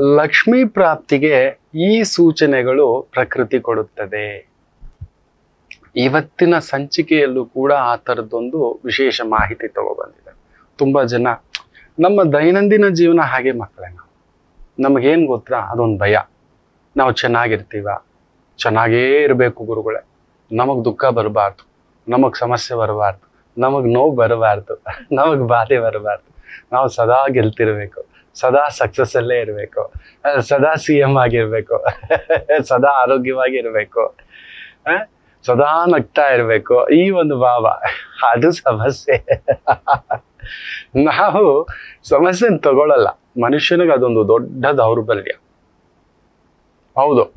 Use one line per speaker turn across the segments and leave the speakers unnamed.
ಲಕ್ಷ್ಮೀ ಪ್ರಾಪ್ತಿಗೆ ಈ ಸೂಚನೆಗಳು ಪ್ರಕೃತಿ ಕೊಡುತ್ತದೆ. ಇವತ್ತಿನ ಸಂಚಿಕೆಯಲ್ಲೂ ಕೂಡ ಆ ಥರದ್ದೊಂದು ವಿಶೇಷ ಮಾಹಿತಿ ತಗೊಬಂದಿದೆ ತುಂಬ ಜನ, ನಮ್ಮ ದೈನಂದಿನ ಜೀವನ ಹಾಗೆ ಮಕ್ಕಳೇ ನಾವು. ನಮಗೇನು ಗೊತ್ತಾ? ಅದೊಂದು ಭಯ. ನಾವು ಚೆನ್ನಾಗಿರ್ತೀವ? ಚೆನ್ನಾಗೇ ಇರಬೇಕು ಗುರುಗಳೇ. ನಮಗೆ ದುಃಖ ಬರಬಾರ್ದು. ನಮಗೆ ಸಮಸ್ಯೆ ಬರಬಾರ್ದು. ನಮಗೆ ನೋವು ಬರಬಾರ್ದು. ನಮಗೆ ಬಾಧೆ ಬರಬಾರ್ದು. ನಾವು ಸದಾ ಗೆಲ್ತಿರ್ಬೇಕು. ಸದಾ ಸಕ್ಸಸ್ ಅಲ್ಲೇ ಇರಬೇಕು. ಸದಾ ಸಿ ಎಂ ಆಗಿರ್ಬೇಕು. ಸದಾ ಆರೋಗ್ಯವಾಗಿರಬೇಕು ಸದಾ ನಗ್ತಾ ಇರಬೇಕು. ಈ ಒಂದು ಭಾವ, ಅದು ಸಮಸ್ಯೆ. ನಾವು ಸಮಸ್ಯೆನ ತಗೊಳ್ಳಲ್ಲ ಮನುಷ್ಯನಿಗೆ ಅದೊಂದು ದೊಡ್ಡ ದೌರ್ಬಲ್ಯ. ಹೌದು.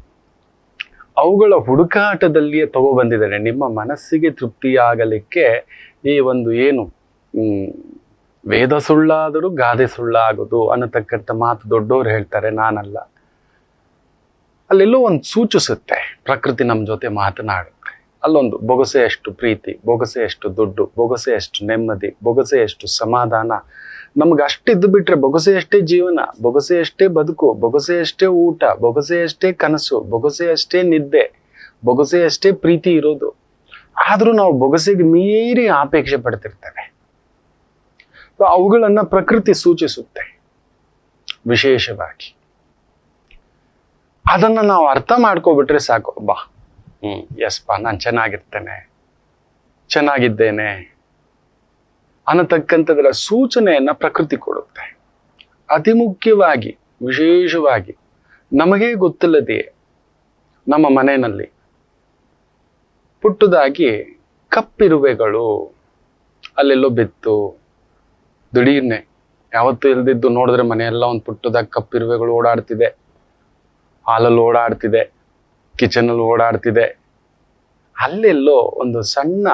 ಅವುಗಳ ಹುಡುಕಾಟದಲ್ಲಿಯೇ ತಗೊಬಂದಿದ್ದೇನೆ ನಿಮ್ಮ ಮನಸ್ಸಿಗೆ ತೃಪ್ತಿಯಾಗಲಿಕ್ಕೆ ಈ ಒಂದು ಏನು ವೇದ ಸುಳ್ಳಾದರೂ ಗಾದೆ ಸುಳ್ಳಾಗೋದು ಅನ್ನತಕ್ಕಂಥ ಮಾತು ದೊಡ್ಡವರು ಹೇಳ್ತಾರೆ, ನಾನಲ್ಲ. ಅಲ್ಲೆಲ್ಲೋ ಒಂದು ಸೂಚಿಸುತ್ತೆ, ಪ್ರಕೃತಿ ನಮ್ಮ ಜೊತೆ ಮಾತನಾಡುತ್ತೆ. ಅಲ್ಲೊಂದು ಬೊಗಸೆಯಷ್ಟು ಪ್ರೀತಿ, ಬೊಗಸೆಯಷ್ಟು ದುಡ್ಡು, ಬೊಗಸೆಯಷ್ಟು ನೆಮ್ಮದಿ, ಬೊಗಸೆಯಷ್ಟು ಸಮಾಧಾನ. ನಮ್ಗೆ ಅಷ್ಟಿದ್ದು ಬಿಟ್ರೆ ಬೊಗಸೆಯಷ್ಟೇ ಜೀವನ, ಬೊಗಸೆಯಷ್ಟೇ ಬದುಕು, ಬೊಗಸೆಯಷ್ಟೇ ಊಟ, ಬೊಗಸೆಯಷ್ಟೇ ಕನಸು, ಬೊಗಸೆಯಷ್ಟೇ ನಿದ್ದೆ, ಬೊಗಸೆಯಷ್ಟೇ ಪ್ರೀತಿ ಇರೋದು. ಆದರೂ ನಾವು ಬೊಗಸೆಗೆ ಮೀರಿ ಆಪೇಕ್ಷೆ ಪಡ್ತಿರ್ತೇವೆ. ಅವುಗಳನ್ನ ಪ್ರಕೃತಿ ಸೂಚಿಸುತ್ತೆ. ವಿಶೇಷವಾಗಿ. ಅದನ್ನ ನಾವು ಅರ್ಥ ಮಾಡ್ಕೊಬಿಟ್ರೆ ಸಾಕು. ಬಾ. ಹ್ಮ್ ಎಸ್ ಬಾ. ನಾನು ಚೆನ್ನಾಗಿರ್ತೇನೆ. ಚೆನ್ನಾಗಿದ್ದೇನೆ. ಅನ್ನತಕ್ಕಂಥದ್ರ ಸೂಚನೆಯನ್ನ ಪ್ರಕೃತಿ ಕೊಡುತ್ತೆ. ಅತಿ ಮುಖ್ಯವಾಗಿ ವಿಶೇಷವಾಗಿ, ನಮಗೇ ಗೊತ್ತಿಲ್ಲದೆಯೇ ನಮ್ಮ ಮನೆಯಲ್ಲಿ ಪುಟ್ಟದಾಗಿ ಕಪ್ಪಿರುವೆಗಳು. ಅಲ್ಲೆಲ್ಲೋ ಬಿತ್ತು. ದಿಢೀರ್ನೆ. ಯಾವತ್ತೂ ಇಲ್ದಿದ್ದು ನೋಡಿದ್ರೆ ಮನೆಯೆಲ್ಲ ಒಂದು ಪುಟ್ಟದಾಗ ಕಪ್ಪಿರುವೆಗಳು ಓಡಾಡ್ತಿದೆ. ಹಾಲಲ್ಲಿ ಓಡಾಡ್ತಿದೆ. ಕಿಚನಲ್ಲಿ ಓಡಾಡ್ತಿದೆ. ಅಲ್ಲೆಲ್ಲೋ ಒಂದು ಸಣ್ಣ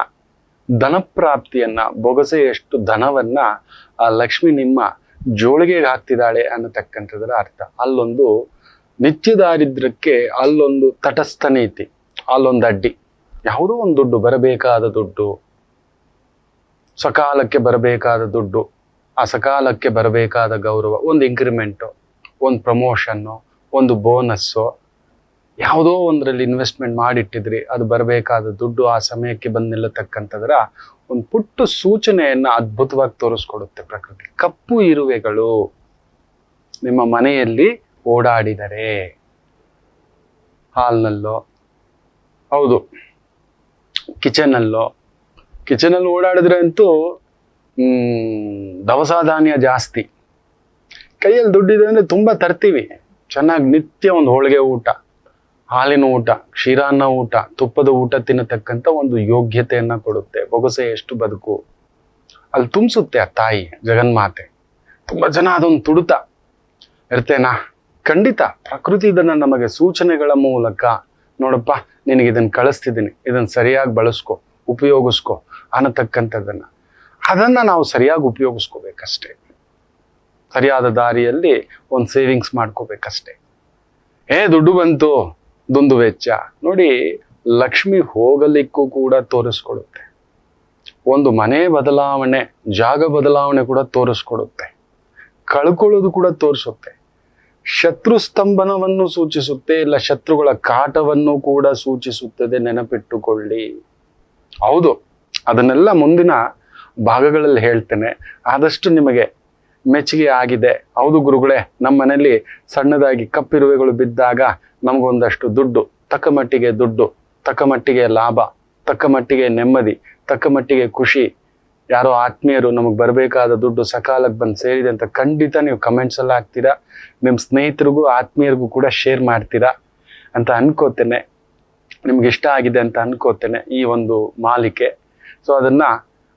ಧನಪ್ರಾಪ್ತಿಯನ್ನ, ಬೊಗಸೆಯಷ್ಟು ಧನವನ್ನ, ಆ ಲಕ್ಷ್ಮಿ ನಿಮ್ಮ ಜೋಳಿಗೆಗೆ ಹಾಕ್ತಿದ್ದಾಳೆ ಅನ್ನತಕ್ಕಂಥದ್ರ ಅರ್ಥ. ಅಲ್ಲೊಂದು ನಿತ್ಯ ದಾರಿದ್ರ್ಯಕ್ಕೆ ಅಲ್ಲೊಂದು ತಟಸ್ಥ ನೀತಿ ಅಲ್ಲೊಂದು ಅಡ್ಡಿ. ಯಾವುದೋ ಒಂದು ದುಡ್ಡು, ಬರಬೇಕಾದ ದುಡ್ಡು, ಸಕಾಲಕ್ಕೆ ಬರಬೇಕಾದ ದುಡ್ಡು. ಆ ಸಕಾಲಕ್ಕೆ ಬರಬೇಕಾದ ಗೌರವ, ಒಂದು ಇಂಕ್ರಿಮೆಂಟು ಒಂದು ಪ್ರಮೋಷನ್ನು ಒಂದು ಬೋನಸ್ಸು ಯಾವುದೋ ಒಂದರಲ್ಲಿ ಇನ್ವೆಸ್ಟ್ಮೆಂಟ್ ಮಾಡಿಟ್ಟಿದ್ರಿ, ಅದು ಬರಬೇಕಾದ ದುಡ್ಡು ಆ ಸಮಯಕ್ಕೆ ಬಂದು ನಿಲ್ಲತಕ್ಕಂಥದ್ರ ಒಂದು ಪುಟ್ಟ ಸೂಚನೆಯನ್ನು ಅದ್ಭುತವಾಗಿ ತೋರಿಸ್ಕೊಡುತ್ತೆ ಪ್ರಕೃತಿ. ಕಪ್ಪು ಇರುವೆಗಳು ನಿಮ್ಮ ಮನೆಯಲ್ಲಿ ಓಡಾಡಿದರೆ, ಹಾಲ್ನಲ್ಲೋ, ಹೌದು ಕಿಚನಲ್ಲೋ ಕಿಚನಲ್ಲಿ ಓಡಾಡಿದ್ರೆ ಅಂತೂ ದವಸ ಧಾನ್ಯ ಜಾಸ್ತಿ. ಕೈಯಲ್ಲಿ ದುಡ್ಡಿದೆ ಅಂದರೆ ತುಂಬಾ ತರ್ತೀವಿ. ಚೆನ್ನಾಗಿ ನಿತ್ಯ ಒಂದು ಹೋಳಿಗೆ ಊಟ, ಹಾಲಿನ ಊಟ, ಕ್ಷೀರಾನ್ನ ಊಟ, ತುಪ್ಪದ ಊಟ ತಿನ್ನತಕ್ಕಂಥ ಒಂದು ಯೋಗ್ಯತೆಯನ್ನು ಕೊಡುತ್ತೆ. ಬೊಗಸೆ ಎಷ್ಟು ಬದುಕು. ಅಲ್ಲಿ ತುಂಬಿಸುತ್ತೆ ಆ ತಾಯಿ ಜಗನ್ಮಾತೆ. ತುಂಬಾ ಜನ ಅದೊಂದು ತುಡುತ. ಇರ್ತೇನಾ? ಖಂಡಿತ ಪ್ರಕೃತಿ ಇದನ್ನ ನಮಗೆ ಸೂಚನೆಗಳ ಮೂಲಕ ನೋಡಪ್ಪ, ನಿನಗೆ ಇದನ್ನು ಕಳಿಸ್ತಿದ್ದೀನಿ. ಇದನ್ನ ಸರಿಯಾಗಿ ಬಳಸ್ಕೊ, ಉಪಯೋಗಿಸ್ಕೊ ಅನ್ನತಕ್ಕಂಥದ್ದನ್ನ. ಅದನ್ನ ನಾವು ಸರಿಯಾಗಿ ಉಪಯೋಗಿಸ್ಕೋಬೇಕಷ್ಟೇ. ಸರಿಯಾದ ದಾರಿಯಲ್ಲಿ ಒಂದು ಸೇವಿಂಗ್ಸ್ ಮಾಡ್ಕೋಬೇಕಷ್ಟೇ. ಏ, ದುಡ್ಡು ಬಂತು, ದುಂದು ವೆಚ್ಚ. ನೋಡಿ, ಲಕ್ಷ್ಮಿ ಹೋಗಲಿಕ್ಕೂ ಕೂಡ ತೋರಿಸ್ಕೊಡುತ್ತೆ. ಒಂದು ಮನೆ ಬದಲಾವಣೆ, ಜಾಗ ಬದಲಾವಣೆ ಕೂಡ ತೋರಿಸ್ಕೊಡುತ್ತೆ. ಕಳ್ಕೊಳ್ಳೋದು ಕೂಡ ತೋರಿಸುತ್ತೆ. ಶತ್ರು ಸ್ತಂಭನವನ್ನು ಸೂಚಿಸುತ್ತೆ, ಇಲ್ಲ ಶತ್ರುಗಳ ಕಾಟವನ್ನು ಕೂಡ ಸೂಚಿಸುತ್ತದೆ, ನೆನಪಿಟ್ಟುಕೊಳ್ಳಿ. ಹೌದು, ಅದನ್ನೆಲ್ಲ ಮುಂದಿನ ಭಾಗಗಳಲ್ಲಿ ಹೇಳ್ತೇನೆ. ಆದಷ್ಟು ನಿಮಗೆ ಮೆಚ್ಚುಗೆ ಆಗಿದೆ. ಹೌದು ಗುರುಗಳೇ ನಮ್ಮ ಮನೆಯಲ್ಲಿ ಸಣ್ಣದಾಗಿ ಕಪ್ಪಿರುವೆಗಳು ಬಿದ್ದಾಗ ನಮಗೊಂದಷ್ಟು ದುಡ್ಡು, ತಕ್ಕ ಮಟ್ಟಿಗೆ ದುಡ್ಡು, ತಕ್ಕ ಮಟ್ಟಿಗೆ ಲಾಭ, ತಕ್ಕ ಮಟ್ಟಿಗೆ ನೆಮ್ಮದಿ, ತಕ್ಕ ಮಟ್ಟಿಗೆ ಖುಷಿ. ಯಾರೋ ಆತ್ಮೀಯರು ನಮಗೆ ಬರಬೇಕಾದ ದುಡ್ಡು ಸಕಾಲಕ್ಕೆ ಬಂದು ಸೇರಿದೆ ಅಂತ ಖಂಡಿತ ನೀವು ಕಮೆಂಟ್ಸ್ ಎಲ್ಲ ಹಾಕ್ತೀರಾ. ನಿಮ್ಮ ಸ್ನೇಹಿತರಿಗೂ ಆತ್ಮೀಯರಿಗೂ ಕೂಡ ಶೇರ್ ಮಾಡ್ತೀರಾ ಅಂತ ಅನ್ಕೋತೇನೆ. ನಿಮ್ಗೆ ಇಷ್ಟ ಆಗಿದೆ ಅಂತ ಅನ್ಕೋತೇನೆ ಈ ಒಂದು ಮಾಲಿಕೆ. ಸೊ ಅದನ್ನ